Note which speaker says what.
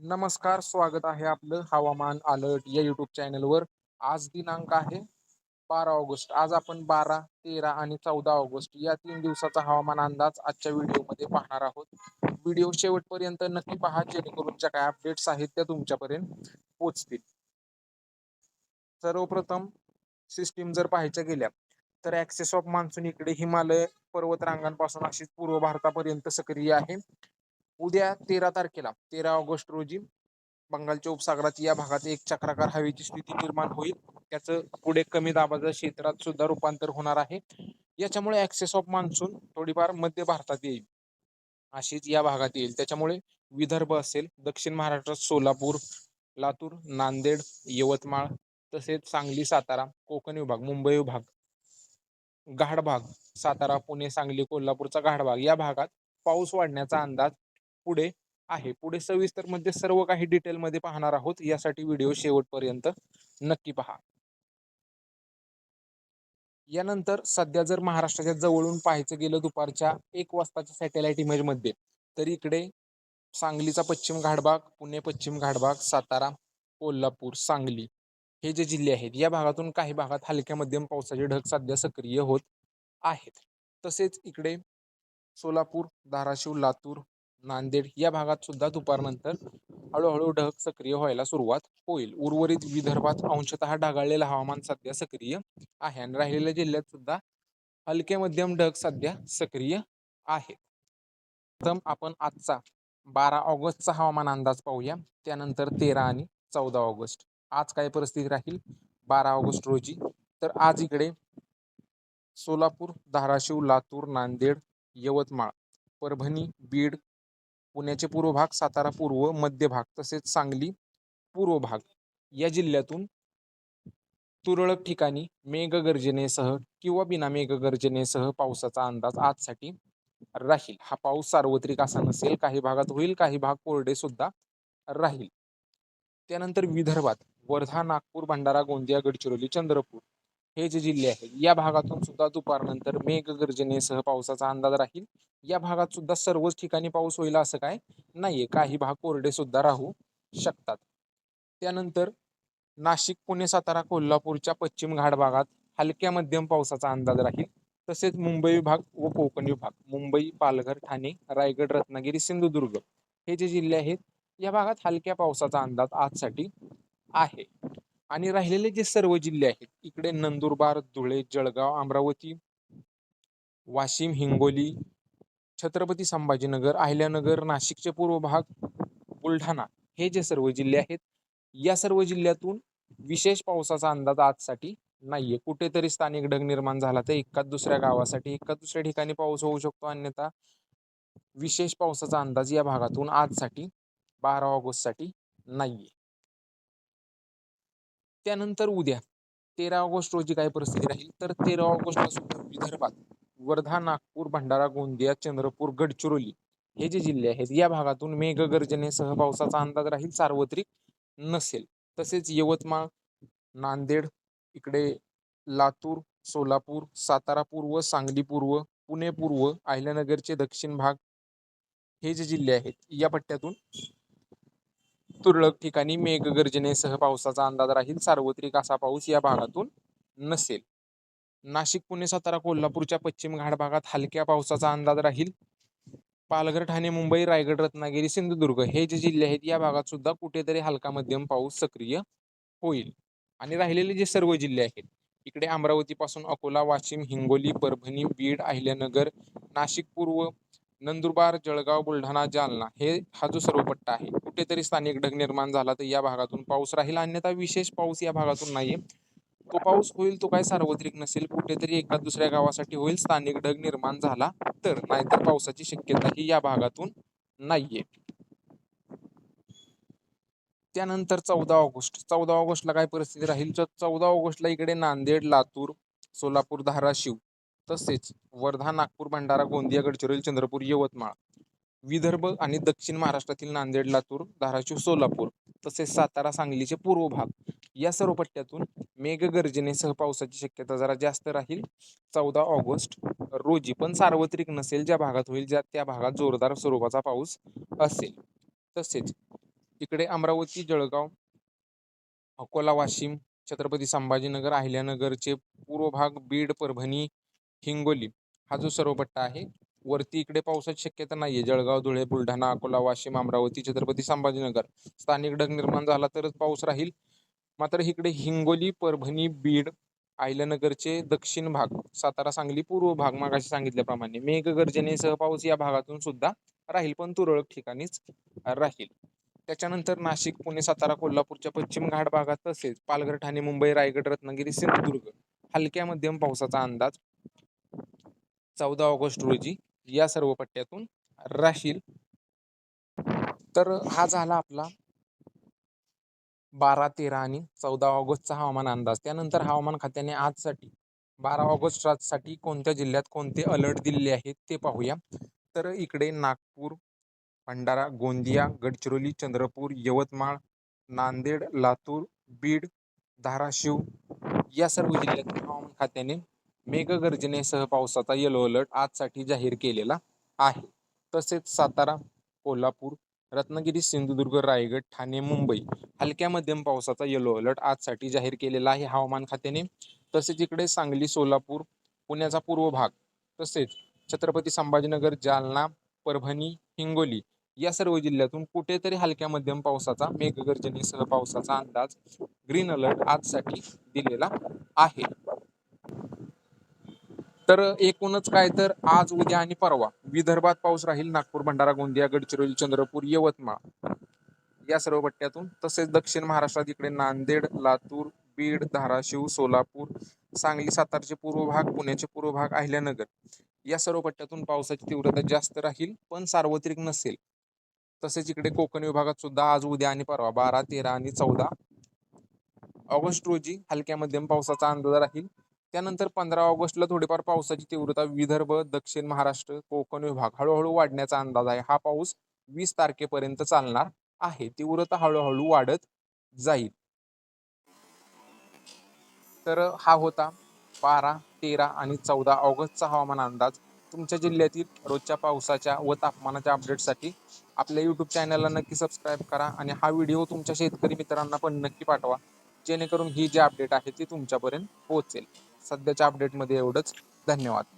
Speaker 1: नमस्कार स्वागत आहे आपलं हवामान अलर्ट या युट्यूब चॅनलवर. आज दिनांक आहे बारा ऑगस्ट. आज आपण बारा तेरा आणि चौदा ऑगस्ट या तीन दिवसाचा हवामान अंदाज आजच्या व्हिडिओमध्ये पाहणार आहोत. व्हिडिओ शेवटपर्यंत नक्की पहा जेणेकरून ज्या काय अपडेट्स आहेत त्या तुमच्यापर्यंत पोचतील सर्वप्रथम सिस्टीम जर पाहायच्या गेल्या तर ऍक्सेस ऑफ मान्सून इकडे हिमालय पर्वत रांगांपासून अशीच पूर्व भारतापर्यंत सक्रिय आहे. उद्या तेरा तारखेला तेरा ऑगस्ट रोजी बंगालच्या उपसागरात या भागात एक चक्राकार हवेची स्थिती निर्माण होईल. त्याचं पुढे कमी दाबाच्या क्षेत्रात सुद्धा रूपांतर होणार आहे. याच्यामुळे ऍक्सेस ऑफ मान्सून थोडीफार मध्य भारतात येईल. अशीच या भागात येईल. त्याच्यामुळे विदर्भ असेल दक्षिण महाराष्ट्रात सोलापूर लातूर नांदेड यवतमाळ तसेच सांगली सातारा कोकण विभाग मुंबई विभाग गाढ भाग सातारा पुणे सांगली कोल्हापूरचा गाढ भाग या भागात पाऊस वाढण्याचा अंदाज पुढे आहे. पुढे सविस्तरमध्ये सर्व काही डिटेलमध्ये पाहणार आहोत. यासाठी व्हिडिओ शेवटपर्यंत नक्की पहा. यानंतर सध्या जर महाराष्ट्राच्या जवळून पाहायचं गेलं दुपारच्या एक वाजताच्या सॅटेलाइट इमेजमध्ये तर इकडे सांगलीचा पश्चिम घाटभाग पुणे पश्चिम घाटभाग सातारा कोल्हापूर सांगली हे जे जिल्हे आहेत या भागातून काही भागात हलक्या मध्यम पावसाचे ढग सध्या सक्रिय होत आहेत. तसेच इकडे सोलापूर धाराशिव लातूर नांदेड या भागात सुद्धा दुपारनंतर हळूहळू ढग सक्रिय व्हायला सुरुवात होईल. उर्वरित विदर्भात अंशतः ढगाळलेलं हवामान सध्या सक्रिय आहे आणि राहिलेल्या जिल्ह्यात सुद्धा हलके मध्यम ढग सध्या सक्रिय आहे प्रथम आपण आजचा बारा ऑगस्टचा हवामान अंदाज पाहूया. त्यानंतर तेरा आणि चौदा ऑगस्ट. आज काय परिस्थिती राहील? बारा ऑगस्ट रोजी. तर आज इकडे सोलापूर धाराशिव लातूर नांदेड यवतमाळ परभणी बीड पुण्याचे पूर्व भाग सातारा पूर्व मध्य भाग तसेच सांगली पूर्व भाग या जिल्ह्यातून तुरळक ठिकाणी मेघगर्जनेसह किंवा बिना मेघगर्जनेसह पावसाचा अंदाज आजसाठी राहील. हा पाऊस सार्वत्रिक असा नसेल काही भागात होईल काही भाग कोरडे सुद्धा राहील. त्यानंतर विदर्भात वर्धा नागपूर भंडारा गोंदिया गडचिरोली चंद्रपूर हे जे जिल्हे आहेत या भागातून सुद्धा दुपारनंतर मेघगर्जनेसह पावसाचा अंदाज राहील. या भागात सुद्धा सर्वच ठिकाणी पाऊस होईल असं काय नाहीये. काही भाग कोरडे सुद्धा राहू शकतात. त्यानंतर नाशिक पुणे सातारा कोल्हापूरच्या पश्चिम घाट भागात हलक्या मध्यम पावसाचा अंदाज राहील. तसेच मुंबई विभाग व कोकण विभाग मुंबई पालघर ठाणे रायगड रत्नागिरी सिंधुदुर्ग हे जे जिल्हे आहेत या भागात हलक्या पावसाचा अंदाज आजसाठी आहे. आणि राहिलेले जे सर्व जिल्हे आहेत इकडे नंदुरबार धुळे जळगाव अमरावती वाशिम हिंगोली छत्रपती संभाजीनगर अहिल्यानगर नाशिकचे पूर्व भाग बुलढाणा हे जे सर्व जिल्हे आहेत या सर्व जिल्ह्यातून विशेष पावसाचा अंदाज आजसाठी नाहीये. कुठेतरी स्थानिक ढग निर्माण झाला तर एकाच दुसऱ्या गावासाठी एकाच दुसऱ्या ठिकाणी पाऊस होऊ शकतो. अन्यथा विशेष पावसाचा अंदाज या भागातून आजसाठी बारा ऑगस्टसाठी नाहीये. त्यानंतर उद्या तेरा ऑगस्ट रोजी काय परिस्थिती राहील? तर तेरा ऑगस्टला सुद्धा विदर्भात वर्धा नागपूर भंडारा गोंदिया चंद्रपूर गडचिरोली हे जे जिल्हे आहेत या भागातून मेघगर्जनेसह पावसाचा अंदाज राहील सार्वत्रिक नसेल. तसेच यवतमाळ नांदेड इकडे लातूर सोलापूर सातारा पूर्व सांगली पूर्व पुणे पूर्व अहिल्यानगरचे दक्षिण भाग हे जे जिल्हे आहेत या पट्ट्यातून तुरळक ठिकाणी मेघगर्जनेसह पावसाचा अंदाज राहील. सार्वत्रिक असा पाऊस या भागातून नसेल. नाशिक पुणे सातारा कोल्हापूरच्या पश्चिम घाट भागात हलक्या पावसाचा अंदाज राहील. पालघर ठाणे मुंबई रायगड रत्नागिरी सिंधुदुर्ग हे जे जिल्हे आहेत या भागात सुद्धा कुठेतरी हलका मध्यम पाऊस सक्रिय होईल. आणि राहिलेले जे सर्व जिल्हे आहेत इकडे अमरावतीपासून अकोला वाशिम हिंगोली परभणी बीड अहिल्यानगर नाशिक पूर्व नंदुरबार जळगाव बुलढाणा जालना हे हा जो सर्व पट्टा आहे कुठेतरी स्थानिक ढग निर्माण झाला तर या भागातून पाऊस राहील. अन्यथा विशेष पाऊस या भागातून नाहीये. तो पाऊस होईल तो काय सार्वत्रिक नसेल कुठेतरी एका दुसऱ्या गावासाठी होईल स्थानिक ढग निर्माण झाला तर नाहीतर पावसाची शक्यता ही या भागातून नाहीये. त्यानंतर चौदा ऑगस्ट. चौदा ऑगस्टला काय परिस्थिती राहील? तर चौदा ऑगस्टला इकडे नांदेड लातूर सोलापूर धाराशिव. तसेच वर्धा नागपूर भंडारा गोंदिया गडचिरोली चंद्रपूर यवतमाळ विदर्भ आणि दक्षिण महाराष्ट्रातील नांदेड लातूर धाराशिव सोलापूर तसेच सातारा सांगलीचे पूर्व भाग या सर्व पट्ट्यातून मेघगर्जनेसह पावसाची शक्यता जरा जास्त राहील. चौदा ऑगस्ट रोजी पण सार्वत्रिक नसेल ज्या भागात होईल ज्या त्या भागात जोरदार स्वरूपाचा पाऊस असेल. तसेच इकडे अमरावती जळगाव अकोला वाशिम छत्रपती संभाजीनगर अहिल्यानगरचे पूर्व भाग बीड परभणी हिंगोली. हा जो सर्व पट्टा आहे वरती इकडे पावसाची शक्यता नाहीये. जळगाव धुळे बुलढाणा अकोला वाशिम अमरावती छत्रपती संभाजीनगर. स्थानिक ढग निर्माण झाला तरच पाऊस राहील. मात्र इकडे हिंगोली परभणी बीड अहिल्यानगरचे दक्षिण भाग सातारा सांगली पूर्व भाग मागाशी सांगितल्याप्रमाणे मेघगर्जनेसह पाऊस या भागातून सुद्धा राहील पण तुरळक ठिकाणीच राहील. त्याच्यानंतर नाशिक पुणे सातारा कोल्हापूरच्या पश्चिम घाट भागात तसेच पालघर ठाणे मुंबई रायगड रत्नागिरी सिंधुदुर्ग हलक्या मध्यम पावसाचा अंदाज चौदा ऑगस्ट रोजी या सर्व पट्ट्यातून राहील तर हा झाला आपला बारा तेरा आणि चौदा ऑगस्टचा हवामान अंदाज. त्यानंतर हवामान खात्याने आजसाठी बारा ऑगस्टसाठी कोणत्या जिल्ह्यात कोणते अलर्ट दिलेले आहेत ते पाहूया. तर इकडे नागपूर भंडारा गोंदिया गडचिरोली चंद्रपूर यवतमाळ नांदेड लातूर बीड धाराशिव या सर्व जिल्ह्यात हवामान खात्याने मेघगर्जनेसह पावसाचा येलो अलर्ट आजसाठी जाहीर केलेला आहे. तसेच सातारा कोल्हापूर रत्नागिरी सिंधुदुर्ग रायगड ठाणे मुंबई हलक्या मध्यम पावसाचा येलो अलर्ट आजसाठी जाहीर केलेला आहे हवामान खात्याने. तसेच इकडे सांगली सोलापूर पुण्याचा पूर्व भाग तसेच छत्रपती संभाजीनगर जालना परभणी हिंगोली या सर्व जिल्ह्यातून कुठेतरी हलक्या मध्यम पावसाचा मेघगर्जनेसह पावसाचा अंदाज ग्रीन अलर्ट आजसाठी दिलेला आहे. तर एकूणच काय तर आज उद्या आणि परवा विदर्भात पाऊस राहील नागपूर भंडारा गोंदिया गडचिरोली चंद्रपूर यवतमाळ. या सर्व पट्ट्यातून तसेच दक्षिण महाराष्ट्रात इकडे नांदेड लातूर बीड धाराशिव सोलापूर सांगली सातारचे पूर्व भाग पुण्याचे पूर्व भाग अहिल्यानगर या सर्व पट्ट्यातून पावसाची तीव्रता जास्त राहील पण सार्वत्रिक नसेल. तसेच इकडे कोकण विभागात सुद्धा आज उद्या आणि परवा बारा तेरा आणि चौदा ऑगस्ट रोजी हलक्या मध्यम पावसाचा अंदाज राहील. त्यानंतर पंधरा ऑगस्टला थोडीफार पावसाची तीव्रता विदर्भ दक्षिण महाराष्ट्र कोकण विभाग हळूहळू वाढण्याचा अंदाज आहे. हा पाऊस वीस तारखेपर्यंत चालणार आहे. तीव्रता हळूहळू वाढत जाईल. तर हा होता बारा तेरा आणि चौदा ऑगस्टचा हवामान अंदाज. तुमच्या जिल्ह्यातील रोजच्या पावसाच्या व तापमानाच्या अपडेटसाठी आपल्या यूट्यूब चॅनलला नक्की सबस्क्राईब करा आणि हा व्हिडिओ तुमच्या शेतकरी मित्रांना पण नक्की पाठवा. जेणेकरून ही जी अपडेट आहे ती तुमच्यापर्यंत पोहोचेल. सध्याच्या अपडेटमध्ये एवढंच. धन्यवाद.